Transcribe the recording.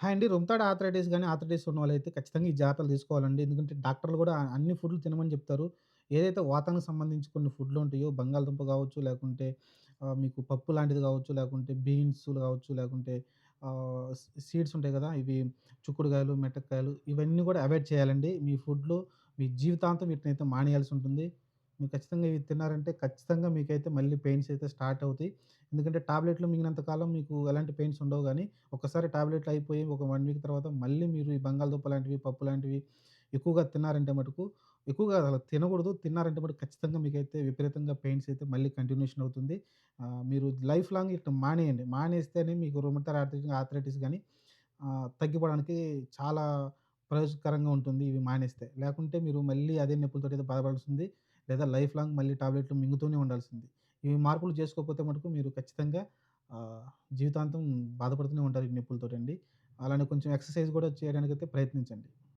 Hi అండి. Rheumatoid కానీ గాని, ఆర్థరైటిస్ ఉన్న వాళ్ళైతే ఖచ్చితంగా ఈ జాగ్రత్తలు తీసుకోవాలండి. ఎందుకంటే డాక్టర్లు కూడా అన్ని ఫుడ్‌లు తినమని చెప్తారు ఏదైతే వాతానికి సంబంధించి కొన్ని ఫుడ్‌లు ఉంటాయో బంగాళదుంప కావచ్చు లేకుంటే మీకు పప్పు లాంటిది కావచ్చు లేకుంటే బీన్స్‌లు కావచ్చు లేకుంటే సీడ్స్ ఉంటాయి కదా ఇవి చుక్కుడుకాయలు మెట్టకాయలు ఇవన్నీ కూడా అవాయిడ్ చేయాలండి. మీ ఫుడ్‌లో మీ జీవితాంతం వీటినైతే మానేయాల్సి ఉంటుంది. మీరు ఖచ్చితంగా ఇవి తిన్నారంటే ఖచ్చితంగా మీకైతే మళ్ళీ పెయిన్స్ అయితే స్టార్ట్ అవుతాయి. ఎందుకంటే టాబ్లెట్‌లు మింగినంత కాలం మీకు ఎలాంటి పెయిన్స్ ఉండవు కానీ ఒకసారి టాబ్లెట్‌లు అయిపోయి ఒక వన్ వీక్ తర్వాత మళ్ళీ మీరు ఈ బంగాళదుంప లాంటివి, పప్పు లాంటివి ఎక్కువగా తిన్నారంటే మటుకు ఎక్కువగా అలా తినకూడదు తిన్నారంటే మటుకు ఖచ్చితంగా మీకైతే విపరీతంగా పెయిన్స్ అయితే మళ్ళీ కంటిన్యూషన్ అవుతుంది. మీరు లైఫ్ లాంగ్ ఇట్లా మానేయండి. మానేస్తేనే మీకు రొమటర్ ఆర్థరైటిస్ ఆర్థరైటిస్ కానీ తగ్గిపోవడానికి చాలా ప్రయోజకరంగా ఉంటుంది ఇవి మానేస్తే. లేకుంటే మీరు మళ్ళీ అదే నొప్పులతో అయితే బాధపడాల్సింది. లేదా లైఫ్ లాంగ్ మళ్ళీ టాబ్లెట్‌లు మింగుతూనే ఉండాల్సింది. ఇవి మార్పులు చేసుకోకపోతే మటుకు మీరు ఖచ్చితంగా జీవితాంతం బాధపడుతూనే ఉంటారు ఈ నొప్పులతోటండి. అలానే కొంచెం ఎక్సర్సైజ్ కూడా చేయడానికైతే ప్రయత్నించండి.